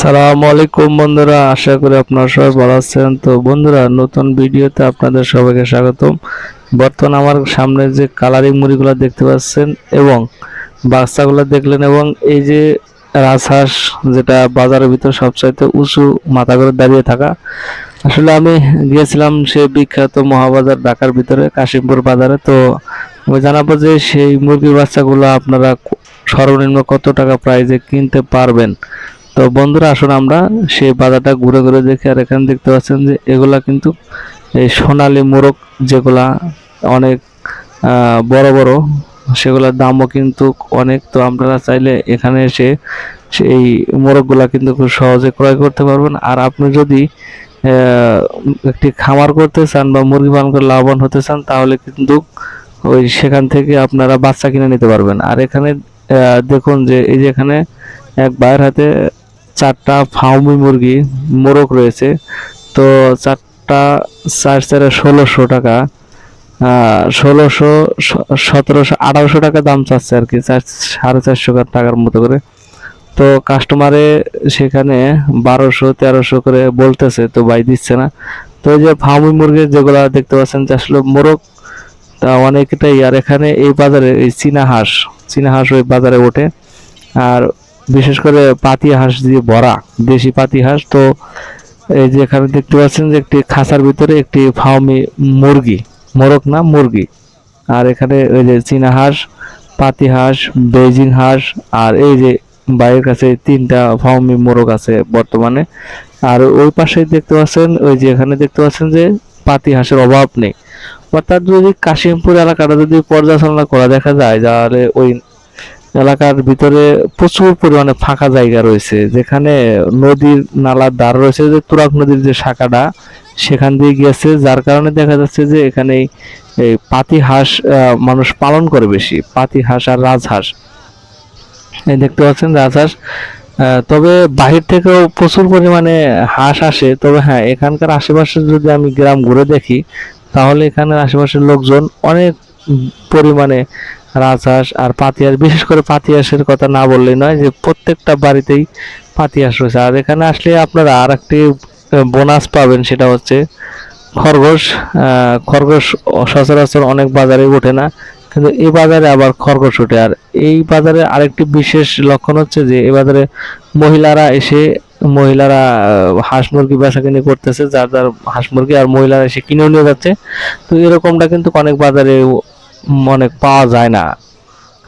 সালামু আলাইকুম বন্ধুরা, আশা করি আপনারা সবাই ভালো আছেন। তো বন্ধুরা, নতুন ভিডিওতে আপনাদের সবাইকে স্বাগতম। বর্তমান আমার সামনে যে কালারিং মুড়িগুলো দেখতে পাচ্ছেন এবং বাচ্চাগুলো দেখলেন এবং এই যে রাজহাঁস যেটা বাজারের ভিতর সবচাইতে উঁচু মাথা করে দাঁড়িয়ে থাকা। আসলে আমি গিয়েছিলাম সে বিখ্যাত মহাবাজার ঢাকার ভিতরে, কাশিমপুর বাজারে। তো আমি জানাব যে সেই মুরগির বাচ্চাগুলো আপনারা সর্বনিম্ন কত টাকা প্রাইজে কিনতে পারবেন? তো বন্ধুরা, আসুন আমরা সেই বাজারটা ঘুরে ঘুরে দেখি। আর এখানে দেখতে পাচ্ছেন যে এগুলা কিন্তু এই সোনালী মোরগ যেগুলা অনেক বড় বড়, সেগুলোর দামও কিন্তু অনেক। তো আপনারা চাইলে এখানে এসে সেই মোরগগুলা কিন্তু খুব সহজে ক্রয় করতে পারবেন। আর আপনি যদি একটি খামার করতে চান বা মুরগি পালন করে লাভবান হতে চান, তাহলে কিন্তু ওই সেখান থেকে আপনারা বাচ্চা কিনে নিতে পারবেন। আর এখানে দেখুন যে এই যে এখানে এক ভাইয়ের হাতে চারটা ফাউমি মুরগি, মোরগ রয়েছে। তো চারটা চার চারে ষোলোশো টাকা। ষোলোশো, সতেরোশো, আঠারোশো টাকা দাম চাচ্ছে আর কি, চার সাড়ে চারশো টাকার মতো করে। তো কাস্টমারে সেখানে বারোশো, তেরোশো করে বলতেছে, তো ভাই দিচ্ছে না। তো যে ফার্মি মুরগি যেগুলা দেখতে পাচ্ছেন যে আসলে মোরগ, তা অনেকটাই। আর এখানে এই বাজারে এই চীনা হাঁস চীনা হাঁস ওই বাজারে ওঠে। আর বিশেষ করে পাতি হাঁস দিয়ে ভরা, দেশি পাতি হাঁস, তো এই যে এখানে দেখতে পাচ্ছেন যে একটি খাঁচার ভিতরে একটি ফার্মি মুরগি, মোরগ না, মুরগি। আর এখানে ওই যে চীনা হাঁস, পাতি হাঁস বেজিং হাঁস, আর এই যে বাইরের কাছে তিনটা ফার্মি মোরগ আছে বর্তমানে। আর ওই পাশে দেখতে পাচ্ছেন, ওই যে এখানে দেখতে পাচ্ছেন যে পাতি হাঁসের অভাব নেই। অর্থাৎ যদি কাশিমপুর এলাকাটা যদি পর্যালোচনা করা দেখা যায়, তাহলে ওই এলাকার ভিতরে প্রচুর পরিমাণে ফাঁকা জায়গা রয়েছে, যেখানে নদীর নালার ধার রয়েছে, যে তুরাগ নদীর যে শাখাটা, সেখান দিয়ে গিয়েছে, যার কারণে দেখা যাচ্ছে যে এখানে এই- পাতি হাঁস মানুষ পালন করে বেশি, পাতি হাঁস আর রাজহাঁস এই দেখতে পাচ্ছেন রাজহাঁস তবে বাহির থেকেও প্রচুর পরিমাণে হাঁস আসে, তবে হ্যাঁ এখানকার আশেপাশে যদি আমি গ্রাম ঘুরে দেখি, তাহলে এখানে আশেপাশের লোকজন অনেক পরিমাণে রাজহাঁস আর পাতিহাঁস বিশেষ করে পাতিহাঁসের কথা না বললেই নয় যে প্রত্যেকটা বাড়িতেই পাতিহাঁস রয়েছে। আর এখানে আসলে আপনারা আর একটি বোনাস পাবেন সেটা হচ্ছে খরগোশ। খরগোশ সচরাচর অনেক বাজারে ওঠে না, কিন্তু এই বাজারে আবার খরগোশ ওঠে। আর এই বাজারে আরেকটি বিশেষ লক্ষণ হচ্ছে যে এই বাজারে মহিলারা এসে, মহিলারা হাঁস মুরগি বেচা কিনে করতেছে, যার যার হাঁস মুরগি আর মহিলারা এসে কিনেও নিয়ে যাচ্ছে। তো এরকমটা কিন্তু অনেক বাজারে অনেক পাওয়া যায় না।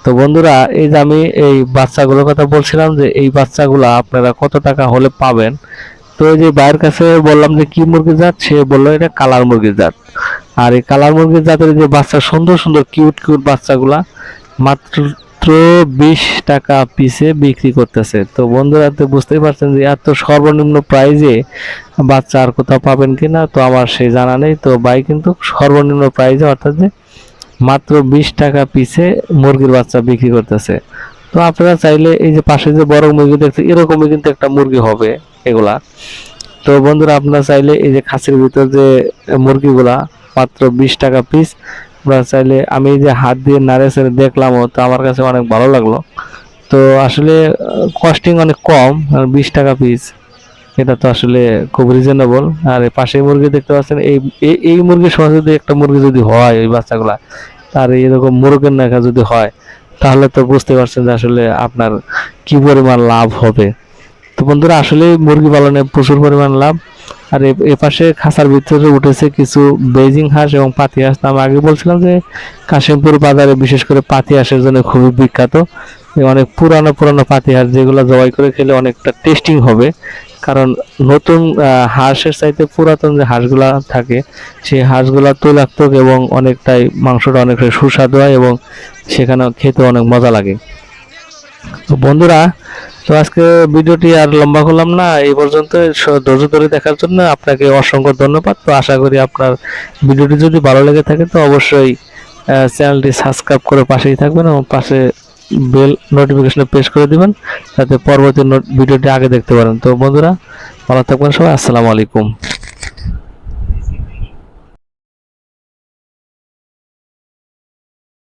তো বন্ধুরা, এই যে আমি এই বাচ্চাগুলোর কথা বলছিলাম যে এই বাচ্চাগুলো আপনারা কত টাকা হলে পাবেন? তো এই যে ভাইয়ের কাছে বললাম যে কি মুরগির জাত? সে বলল এটা কালার মুরগির জাত। আর এই কালার মুরগির জাতের যে বাচ্চা, সুন্দর সুন্দর, কিউট কিউট বাচ্চাগুলা মাত্র বিশ টাকা পিসে বিক্রি করতেছে। তো বন্ধুরা, তো বুঝতেই পারছেন যে এত সর্বনিম্ন প্রাইজে বাচ্চা আর কোথাও পাবেন কিনা, তো আমার সে জানা নেই। তো ভাই কিন্তু সর্বনিম্ন প্রাইজে, অর্থাৎ যে মাত্র বিশ টাকা পিসে মুরগির বাচ্চা বিক্রি করতেছে। তো আপনারা চাইলে এই যে পাশে যে বড় মুরগি দেখছে, এরকমই কিন্তু একটা মুরগি হবে এগুলা। তো বন্ধুরা, আপনারা চাইলে এই যে খাসির ভিতর যে মুরগিগুলা, মাত্র বিশ টাকা পিস আপনারা চাইলে আমি এই যে হাত দিয়ে নাড়ে চেড়ে দেখলামও, তো আমার কাছে অনেক ভালো লাগল। তো আসলে কস্টিং অনেক কম বিশ টাকা পিস এটা তো আসলে খুব রিজনেবল আর পাশে মুরগি দেখতে পাচ্ছেন, এই, এই- মুরগির সহ যদি একটা মুরগি যদি হয়, ওই বাচ্চাগুলা আর এরকম মুরগের নাকা যদি হয়, তাহলে তো বুঝতে পারছেন যে আসলে আপনার কি পরিমাণ লাভ হবে। তো বন্ধুরা, আসলে মুরগি পালনে প্রচুর পরিমাণ লাভ। আর এ- পাশে খাঁচার ভিতরে উঠেছে কিছু বেজিং হাঁস এবং পাতি হাঁস। আমি আগে বলছিলাম যে কাশিমপুর বাজারে বিশেষ করে পাতি হাঁসের জন্য খুবই বিখ্যাত। অনেক পুরানো পুরানো পাতি হাঁস যেগুলো জবাই করে খেলে অনেকটা টেস্টিং হবে। কারণ নতুন হাঁসের চাইতে পুরাতন যে হাঁসগুলা থাকে, সেই হাঁসগুলা তৈলাক্তক এবং অনেকটাই মাংসটা অনেকটাই সুস্বাদু হয় এবং সেখানে খেতে অনেক মজা লাগে। তো বন্ধুরা, তো আজকে ভিডিওটি আর লম্বা করলাম না, এই পর্যন্ত ধৈর্য ধরে দেখার জন্য আপনাকে অসংখ্য ধন্যবাদ। তো আশা করি আপনার ভিডিওটি যদি ভালো লেগে থাকে, তো অবশ্যই চ্যানেলটি সাবস্ক্রাইব করে পাশেই থাকবেন এবং পাশে বেল নোটিফিকেশনে প্রেস করে দিবেন, যাতে পরবর্তী ভিডিওটি আগে দেখতে পারেন। তো বন্ধুরা, ভালো থাকবেন সবাই, আসসালামু আলাইকুম।